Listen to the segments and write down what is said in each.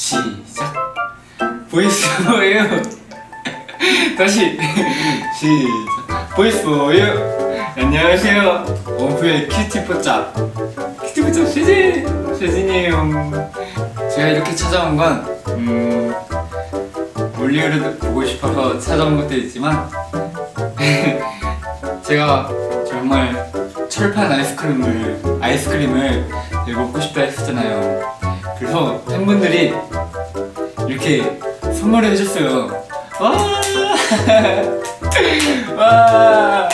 시작. 보이스 포유. 다시. 시작. 보이스 포유. 안녕하세요. 원프의 큐티포짝 큐티포짝 슈진 슈진이에요. 제가 이렇게 찾아온 건 음, 올리브를 보고 싶어서 찾아온 것도 있지만 제가 정말 철판 아이스크림을 아이스크림을 먹고 싶다 했었잖아요. 그래서 팬분들이 이렇게 선물을 해줬어요. 와! 와!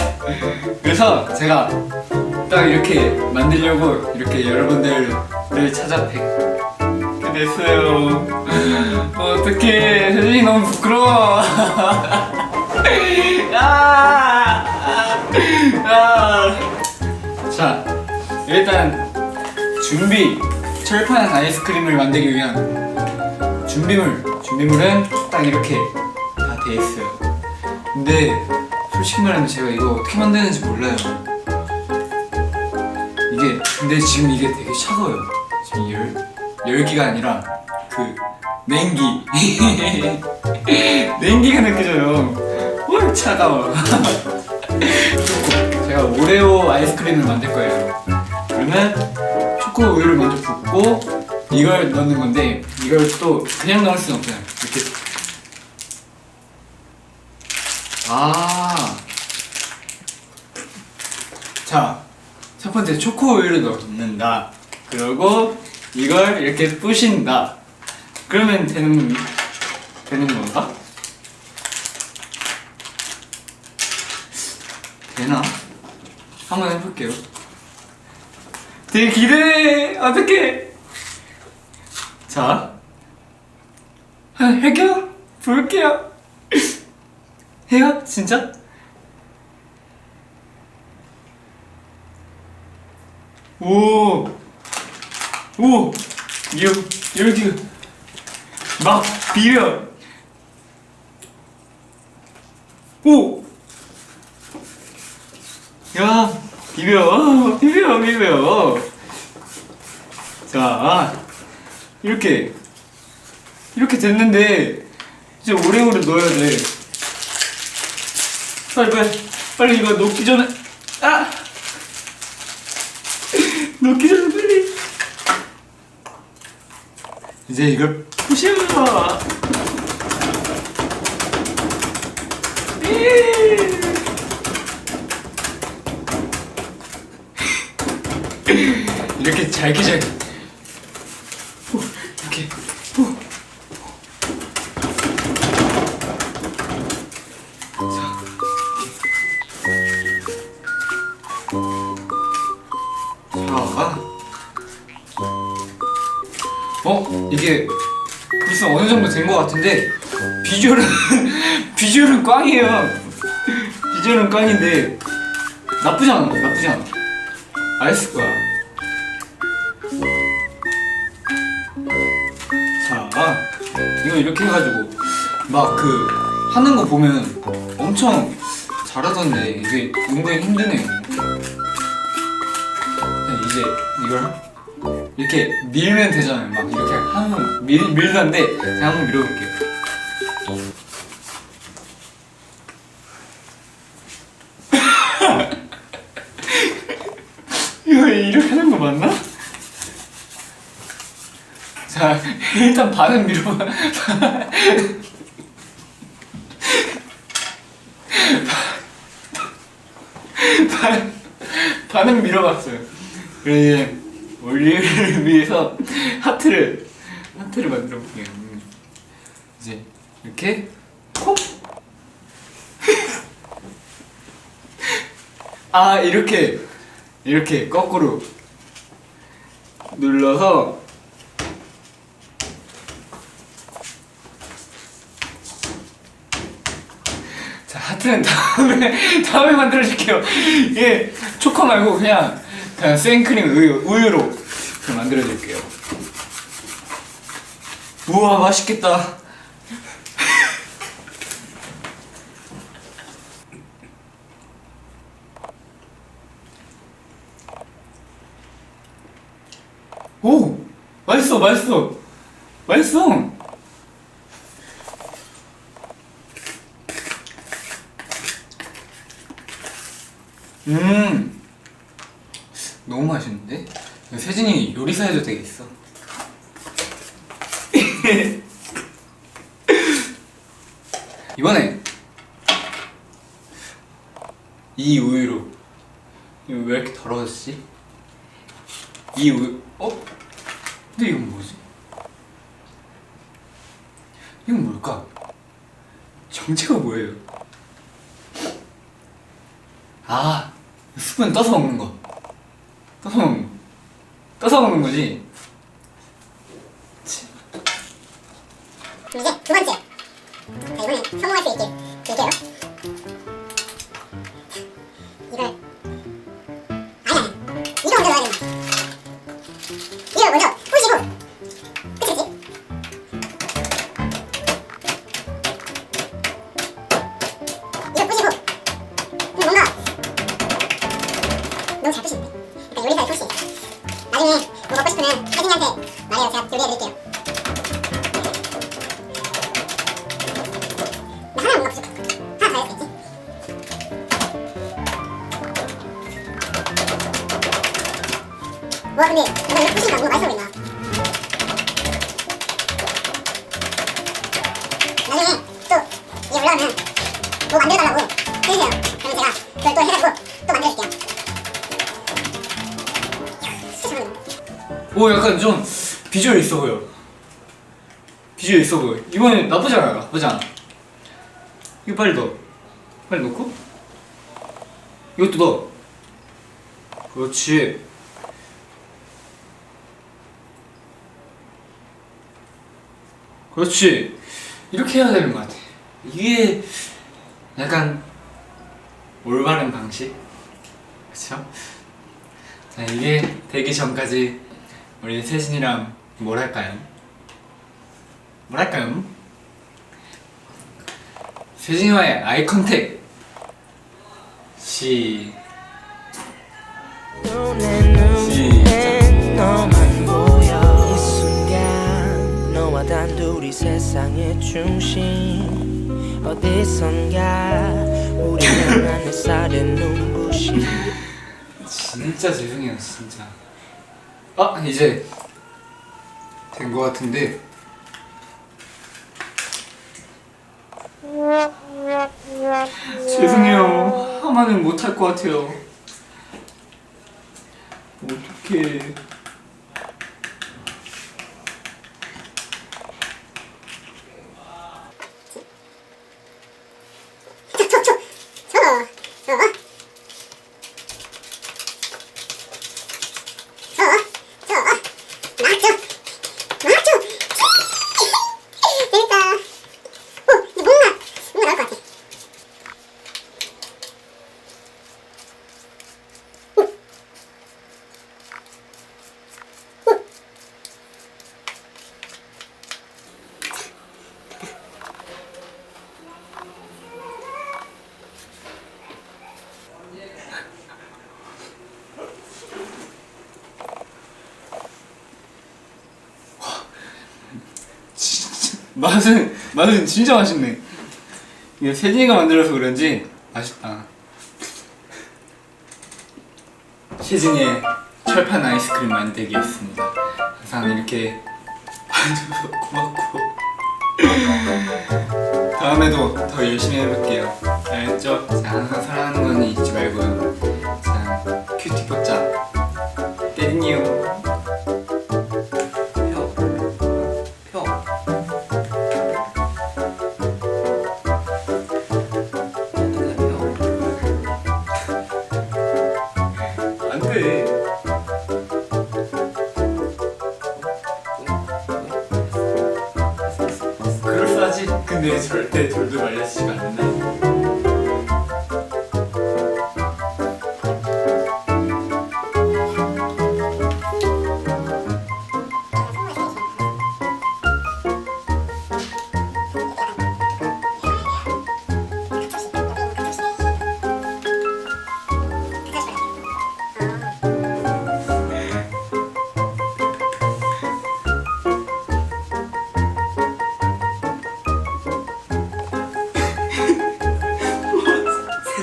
그래서 제가 딱 이렇게 만들려고 이렇게 여러분들을 찾아 뵙게 됐어요. 어떡해. 세진이 너무 부끄러워. 아! 아! 자, 일단 준비 철판 아이스크림을 만들기 위한 준비물 준비물은 딱 이렇게 다 돼 있어요. 근데 솔직히 말하면 제가 이거 어떻게 만드는지 몰라요. 이게 근데 지금 이게 되게 차가워요. 지금 열 열기가 아니라 그 냉기 냉기가 느껴져요. 헐 차가워. 제가 오레오 아이스크림을 만들 거예요. 그러면 초코 우유를 먼저 붓고 이걸 넣는 건데 이걸 또 그냥 넣을 수는 없어요. 이렇게 아. 자, 첫 번째 초코 우유를 넣는다. 그리고 이걸 이렇게 부신다. 그러면 되는 되는 건가? 되나? 한번 해볼게요. 되게 기대돼. 어떡해. 자, 한 할게요. 볼게요. 해요? 진짜? 오, 오, 여, 여기 막 비벼. 오, 야, 비벼, 비벼, 비벼. 자, 이렇게. 이렇게 됐는데 이제 오레오를 넣어야 돼. 빨리 빨리. 빨리 이거 녹기 전에. 아! 녹기 전에 빨리. 이제 이걸 부셔 이렇게 잘게 잘게 후, 이렇게 후. 자, 어 이게 벌써 어느 정도 된 것 같은데 비주얼은 비주얼은 꽝이에요. 비주얼은 꽝인데 나쁘지 않아, 나쁘지 않아. 알았을 거야. 자, 이거 이렇게 해가지고 막 그 하는 거 보면 엄청 잘하던데 이게 은근히 힘드네요. 네, 이제 이걸 이렇게 밀면 되잖아요. 막 이렇게 하면 밀 밀던데 제가 한번 밀어볼게요. 이거 맞나? 자 일단 반은 밀어봐. 반 반은 밀어봤어요. 그래 이제 올리브를 위해서 하트를 하트를 만들어 볼게요. 음. 이제 이렇게 콕. 아 이렇게 이렇게 거꾸로 눌러서 자 하트는 다음에 다음에 만들어줄게요. 이게 초코 말고 그냥 그냥 생크림 우유 우유로 그 만들어줄게요. 우와 맛있겠다. 오 맛있어 맛있어 맛있어. 음, 너무 맛있는데? 세진이 요리사 해도 되겠어. 이번에 이 우유로 왜 이렇게 더러워졌지? 이 우유 어? 근데 이건 뭐지? 이건 뭘까? 정체가 뭐예요? 아 스푼 떠서 먹는 거 떠서 먹는 거 떠서 먹는 거지? 요리사의 솜씨. 나중에 뭐 먹고 싶으면 혜진이한테 말해요. 제가 요리해드릴게요. 나 하나 못 먹지. 하나 더 해야겠지. 와 근데 내가 이거 부시니까 뭔가 맛있어 보인다. 나중에 또 이게 올라오면 뭐 만들어달라고 해주세요. 그러면 제가 그걸 또 해가지고 오 약간 좀 비주얼 있어 보여. 비주얼 있어 보여. 이번엔 나쁘지 않아 나쁘지 않아. 이거 빨리 넣어. 빨리 넣고. 이것도 넣어. 그렇지. 그렇지. 이렇게 해야 되는 것 같아. 이게 약간 올바른 방식. 그쵸? 자 이게 되기 전까지 우리 세진이랑 뭘 할까요? 뭘 할까요? 세진이와의 아이 컨택 시 단둘이 세상의 중심 어디선가 우리는 하늘살에 눈부신 진짜 죄송해요 진짜 아 이제 된 것 같은데. 죄송해요. 하마는 못할 것 같아요. 어떡해 저, 저, 저, 저, 저, 저, 저, 나죠, 나죠. 재밌다. 오, 이거 뭔가, 뭔가 나올 것 같아. 맛은 맛은 진짜 맛있네. 이게 세진이가 만들어서 그런지 맛있다. 세진이의 철판 아이스크림 만들기였습니다. 항상 이렇게 봐줘서 고맙고 다음에도 더 열심히 해볼게요. 알겠죠? 자, 항상 사랑하는 건 잊지 근데 절대 돌도 말려지지가 않는다.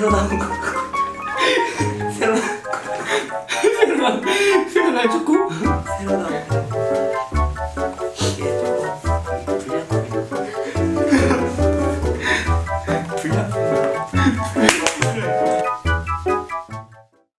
새로 나온 거 새로 새로 새로 나온 새로 나온 새로 나온